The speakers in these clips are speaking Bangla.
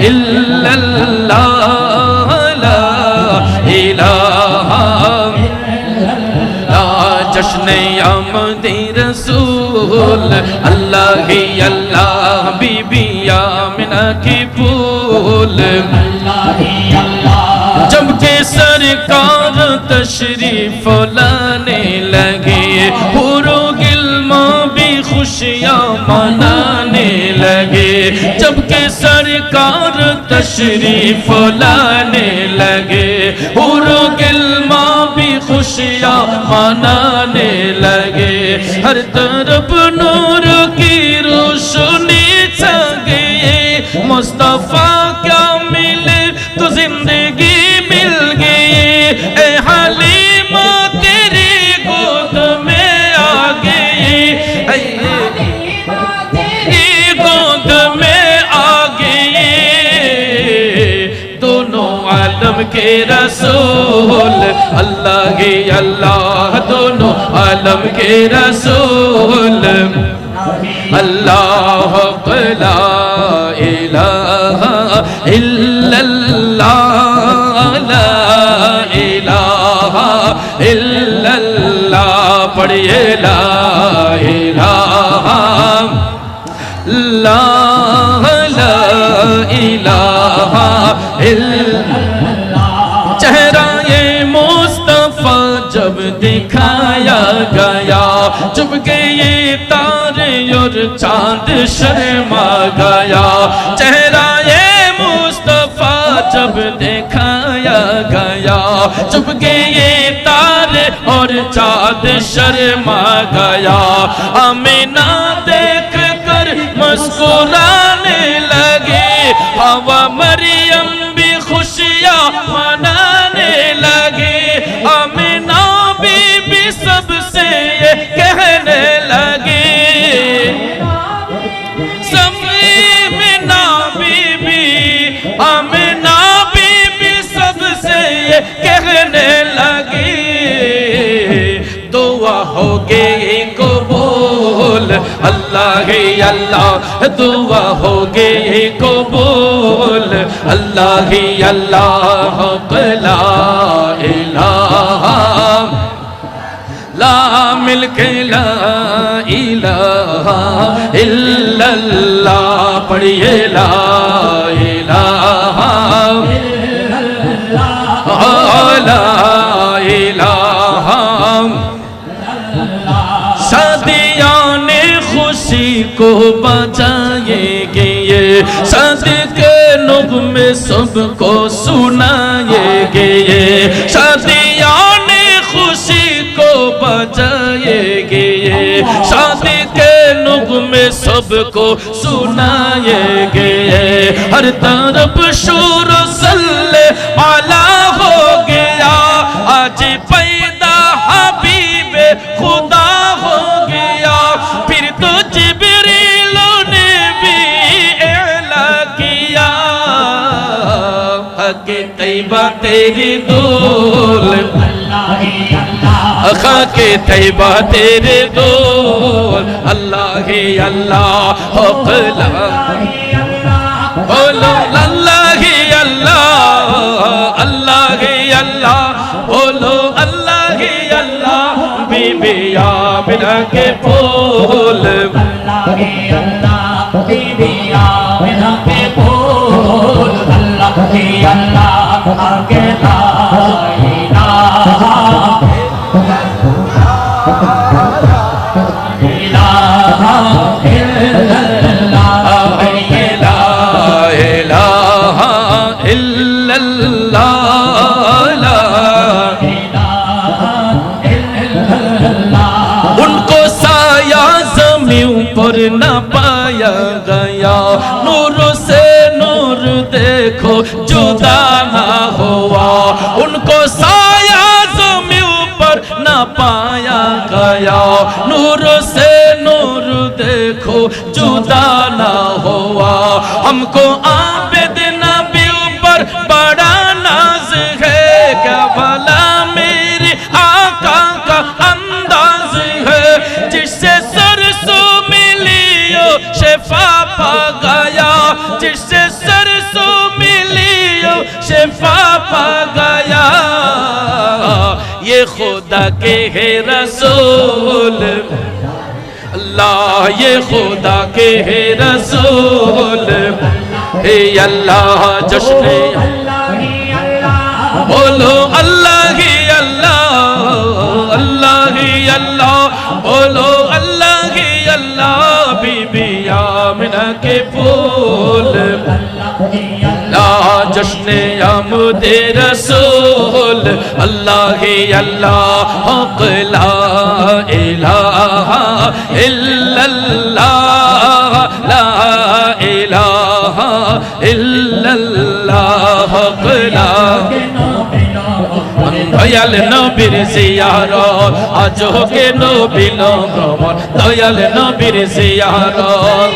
illallah la ilaha جشن آمد رسول اللہ ہی اللہ بی بی آمنہ کی پھول اللہ ہی اللہ جب کہ سرکار تشریف لائے جبکہ سرکار تشریف لانے لگے اور گلما بھی خوشیاں منانے لگے۔ ہر طرف نور کی روشنی چاہ گئے مصطفیٰ کیا के रसूल अल्लाह के अल्लाह दोनों आलम के रसूल अल्लाह ला جب گئے تارے اور چاند شرما گیا۔ چہرہ یہ مصطفیٰ جب دیکھایا گیا۔ جب گئے تارے اور چاند شرما گیا۔ امینہ دیکھ کر مسکر अल्लाह ही अल्लाह दुआ हो गई कबूल अल्लाह ही अल्लाह ला इलाहा ला मिलके ला इलाहा इल्लल्लाह पढ़िए ला इलाहा ला इलाहा शादियाँ کسی کو بچائیں گے۔ یہ صدقے میں سب کو سنائیں گے۔ یہ شادیان خوشی کو بچائیں گے۔ یہ شادی کے سب کو سنائیں گے۔ ہر طرف شور و سل তেরি দোল খাকে তৈবা তেরে দোল আল্লাহ হে আল্লাহ হক বলো আল্লাহ হে আল্লাহ আল্লাহ হে আল্লাহ বলো আল্লাহ হে আল্লাহ বিবি আমিনা কে বল আল্লাহ হে আল্লাহ বিবি আমিনা বল আল্লাহ হে আল্লাহ لا إله کو سایا زمیں اوپر نہ پایا گیا۔ نور سے نور دیکھو، جدا نہ ہوا۔ ہم کو آ شفا پا گیا یہ خدا کے ہے رسول اللہ یہ خدا کے ہے رسول اے اللہ جشن بولو اللہ ہی اللہ اللہ ہی اللہ بولو اللہ ہی اللہ بی بی آمنہ کے پھول اللہ जश्न आमद रसूल अल्लाह ही अल्लाह हक ला इलाहा इल्लल्लाह ला इलाहा इल्लल्लाह हक ला দয়াল নবীর জিয়ারত আজ হোকে নবীন ভ্রমণ দয়াল নবীর জিয়ারত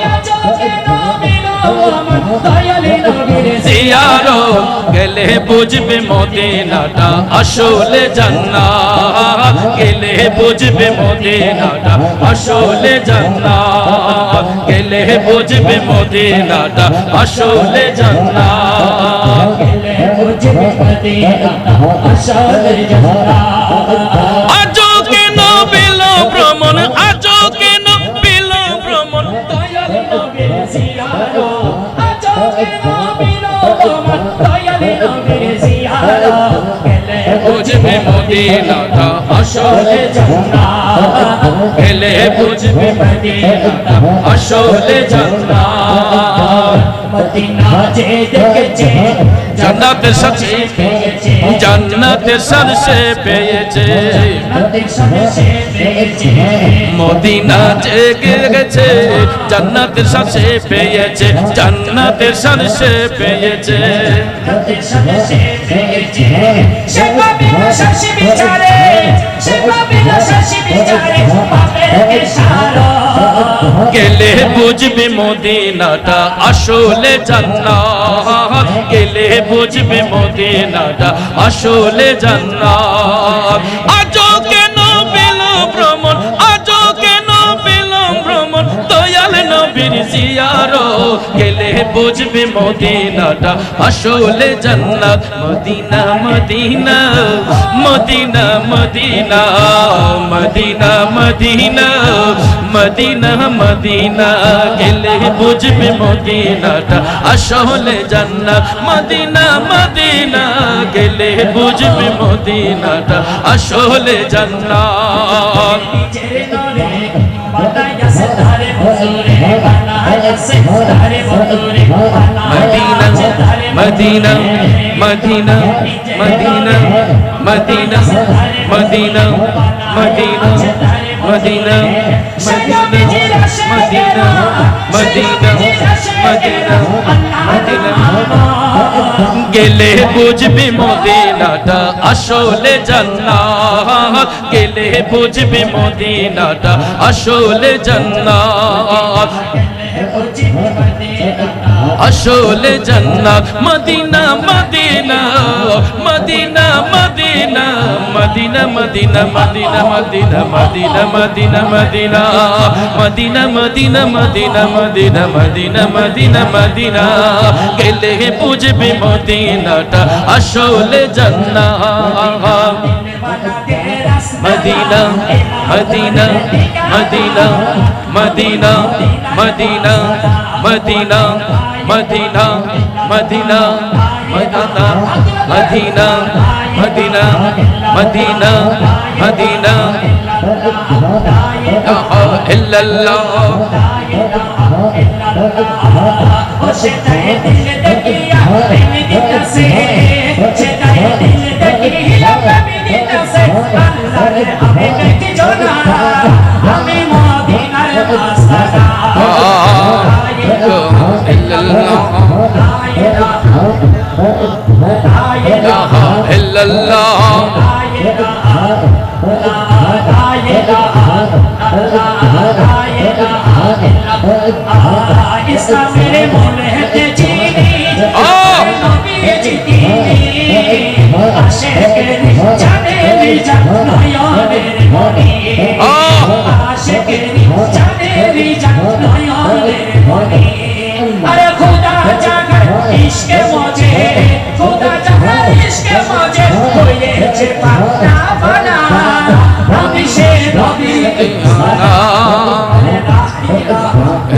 بوج بھی مودینا ڈا اشول جنا گلے بوجھ بھی مودین اشول جنا گیلے بوجھ میں مودین جنا مدینہ تھا اشور جنات ملے مجھ بھی مدینہ تھا اشور جنات مدینہ جید کے جید جنت سب سے جنت سر سے پیچے مدینہ جگر گچے جنت سر سے پیچے جنت سر سے پیچے جنت سر سے پیچے শাসি বিচারে গেলে বুঝবে মদিনাটা আসলে জান্নাত। গেলে বুঝবে মদিনাটা আসলে জান্নাত। আজও বুঝবে মদিনাটা? আসলে জান্নাত মদিনা মদিনা মদিনা মদিনা মদিনা মদিনা মদিনা মদিনা। গেলে বুঝবে মদিনাটা? আসলে জান্নাত মদিনা মদিনা। গেলে বুঝবে মদিনাটা? আসলে জান্নাত। মদিনা মদিনা মদিনা মদিনা মদিনা মদিনা মদিনা মদিনা মদিনা মদিনা মদিনা মদিনা গেলে বুঝবি মদিনাটা আসলে জান্নাত গেলে বুঝবি মদিনাটা আসলে জান্নাত আসলে জান্নাত মদিনা মদিনা মদিনা মদিনা মদিনা মদিনা মদিনা মদিনা মদিনা মদিনা মদিনা মদিনা মদিনা মদিনা মদিনা মদিনা মদিনা মদিনা গেলে বুঝবি মদিনাটা আসলে জান্নাত মদিনা মদিনা মদিনা মদিনা মদিনা মদিনা মদিনা মদিনা মদিনা মদিনা মদিনা মদিনা মদিনা ইল্লাল্লাহ সেটাই দিল দেখিয়া اللہ اللہ اس کا میرے بولے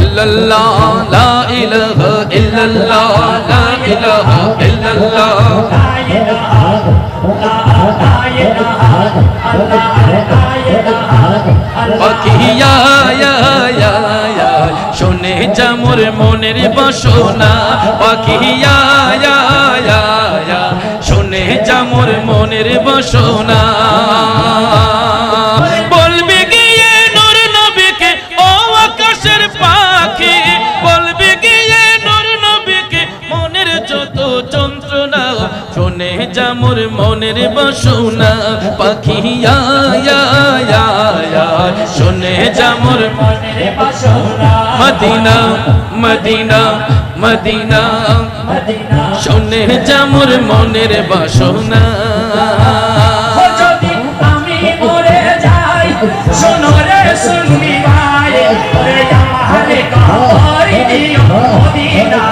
ইল্লাল্লাহ লা ইলাহা ইল্লাল্লাহ লা ইলাহা ইল্লাল্লাহ পাখিয়া ইয়া ইয়া ইয়া শোনে জামুর মনের বাসনা পাখিয়া ইয়া ইয়া ইয়া শোনে জামুর মনের বাসনা শোনে জামুর মনের বাসনা পাখি ইয়া শোনে জামুর মদিনা মদিনা মদিনা শোনে জামুর মনের বাসনা। মরে শোনো রে শুনবি ভাই রে আমারে কবর দিও মদিনা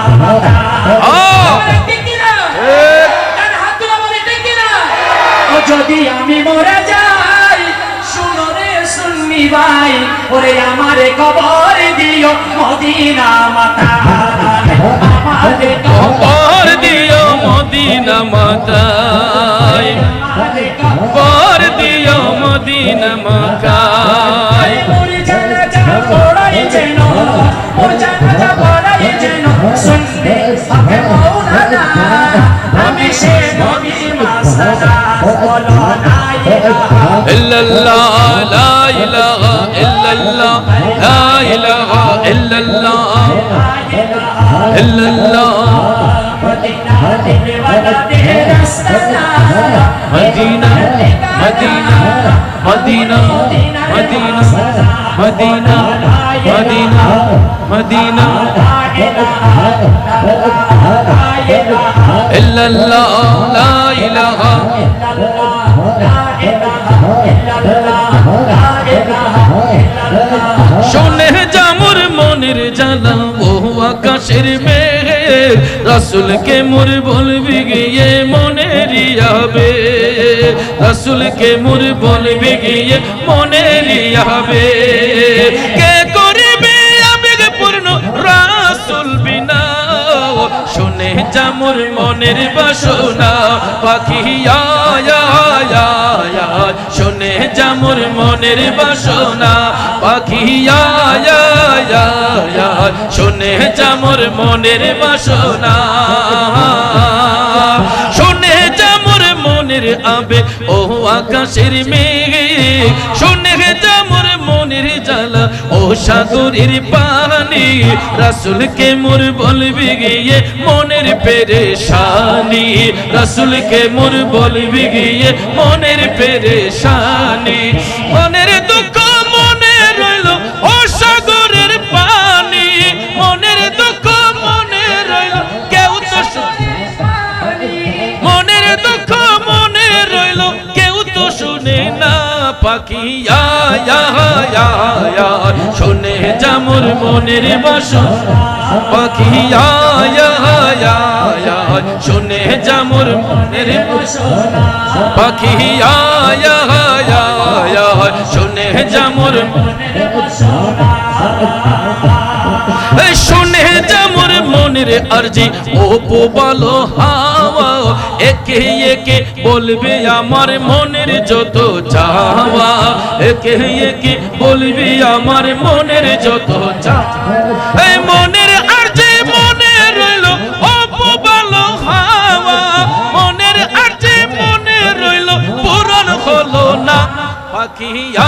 ভাই ওরে আমারে কবর দিও মদিনা মাতা। আমারে কবর দিও মদিনা আমারে কবর দিও মদিনা মৌলানা আমি সে নবী মাসাদা বলো না। ইলাহা ইল্লাল্লাহ লা ইলাহা ইল্লাল্লাহ লা ইলাহা ইল্লাল্লাহ ইল্লাল্লাহ মদিনা দিলে ওয়ালা দে রাস্তা মদিনা মদিনা মদিনা মদিনা মদিনা মদিনা মদিনা ইল্লাল্লাহ লা ইলাহা শোনে জামুর মনের জ্বালা ও আকাশের মেঘে। রসুলকে মোর বলবি গিয়ে মনের ইয়াবে। রসুলকে মোর বলবি গিয়ে মনের ইয়াবে। কে মনের বাসনা, পাখি আয়া আয়া আয়া শুনে জামুর মনের বাসনা, পাখি আয়া আয়া আয়া শুনে জামুর মনের বাসনা। শুনে জামুর মনের আবে, ও আকাশের মেঘ। শুনে জ্বালা ও সাগরের পানি রাসুলকে মোর বলবি গিয়ে মনের পেরেশানি। রাসুলকে মোর বলবি গিয়ে মনের পেরেশানি। মনের দুঃখ মনে রইল ও সাগরের পানি। মনের দুঃখ মনে রইল, কেউ তো মনের দুঃখ মনে রইল, কেউ তো শুনে না পাখি জামুর মনের বাসন পাখি শুনে যা মোর মনের বাসন পাখি শুনে যা মোর মনের জামুর আরজি ও বলো হাওয়া একে একে বলবে আমার মনের যত চাওয়া একে একে বলবি আমার মনের যত চাওয়া মনের আরজি মনে রইল ও বলো হাওয়া মনের আরজি মনে রইল পূরণ হলো না পাখিয়া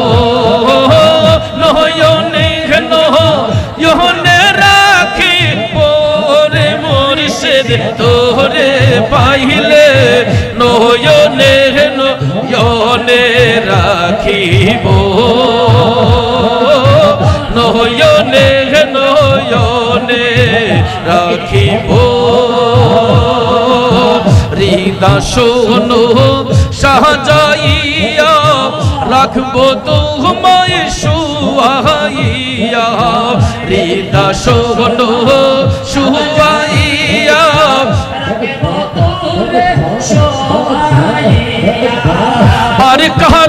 রাখিব। হৃদা শোনো সাজাইয়া রাখব তোমায় শুয়াইয়া হৃদা শোনো শুয়াইয়া আর কারও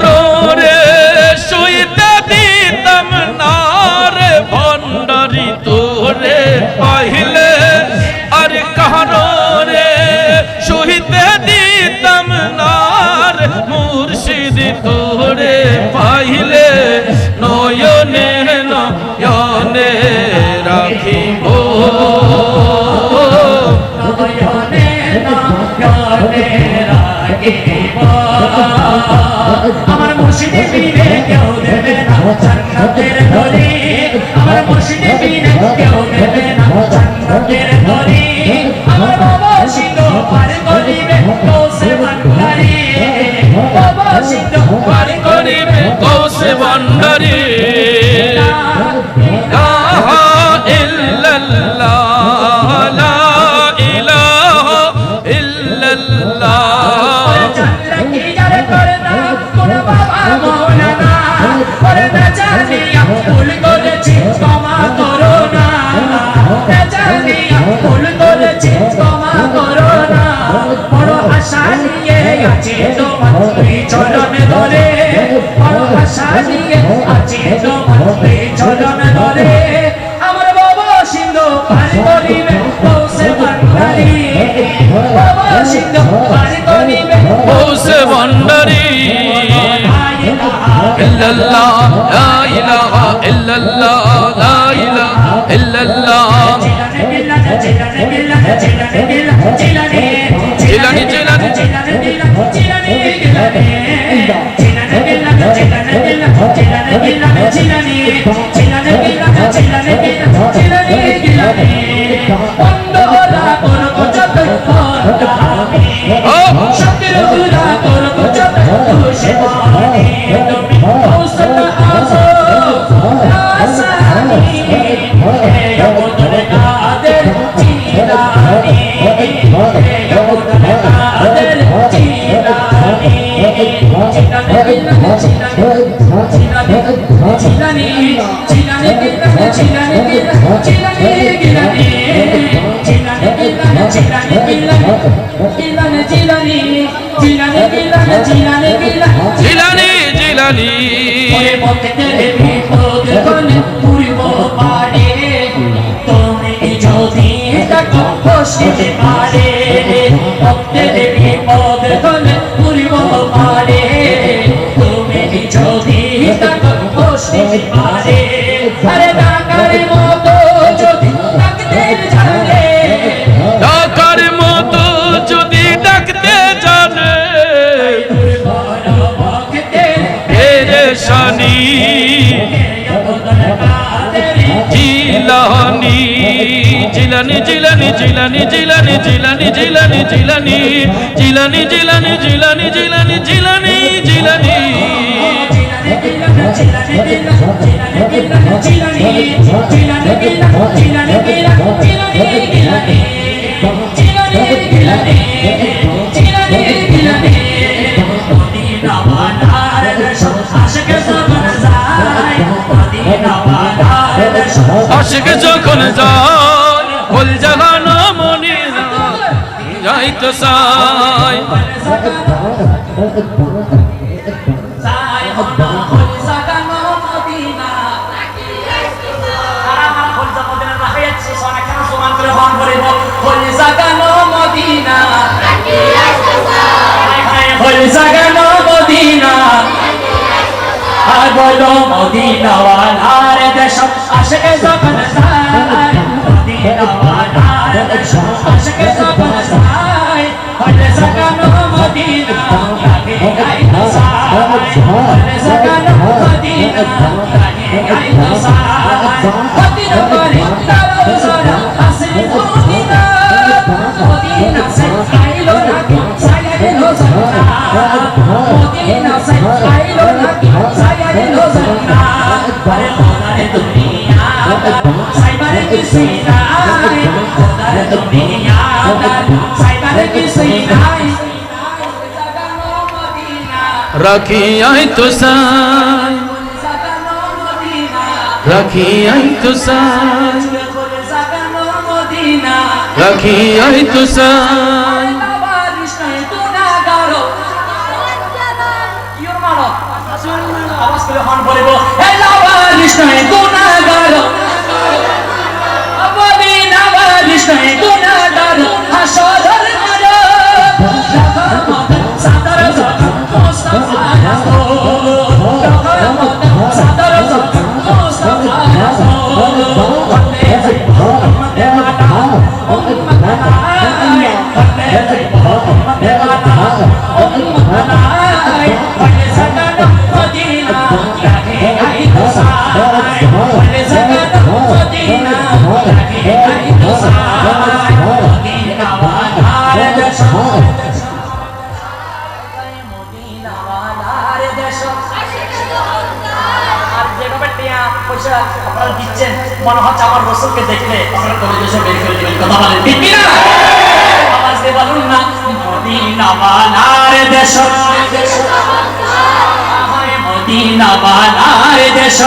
আমার মুর্শিদে মিলে কেউ দেবে না জান্নাতের ধরি। আমার মুর্শিদে মিলে কেউ দেবে না জান্নাতের ধরি আমার বাবা সিন্ধু পার করিবে কৌসে ভান্ডারি। বাবা সিন্ধু পার ছিল ভারতে চলন ধরে আমার বাবা সিন্ধু পানি Oh, পারে তুমি যদি পারে পারে মতো যদি ডাকতে জানে ডাকার মতো যদি ডাকতে জানে পেরেশানি জিলানি জিলানি জিলানি জিলানি জিলানি জিলানি জিলানি জিলানি জিলানি জিলানি জিলানি জিলানি জিলানি জিলানি আশিক যখন যায় ফুল জাগানো মনি যাইতো সাই হন করিব হল জাগানো মদিনা। হল জাগানো মদিনা। আর বলো, মদিনাওয়ালার দেশ আশকে যখন যায় মদিনাওয়ালার দেশ আশকে যখন যায় হলে জাগানো মদিনা লাগে গাইতে যায় হলে জাগানো মদিনা লাগে গাইতে যায় আই তো সাই জাগানো রাখি আই তো সাই জাগানো মদিনা রাখি আই তো সাই আওয়াজ নাওয়ারিস নয় গুনাহগার আর যেভাবে টিয়া পয়সা আপনারা দিচ্ছেন, মনে হচ্ছে আমার রসুলকে দেখলে আপনারা করে দেশে বের করে দিবেন কথা বলেন। ঠিক কি না বলুন না, মদিনা বানার দেশ। মদিনা বানার দেশ।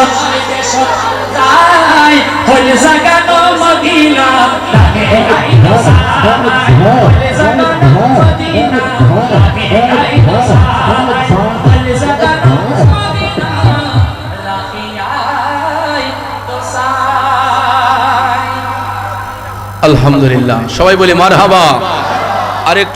তাই হল জাগানো মদিনা লাগে আই দসাই হল জাগানো মদিনা লাগে আই দসাই হল জাগানো আলহামদুলিল্লাহ। সবাই বলে মারহাবা। আরেক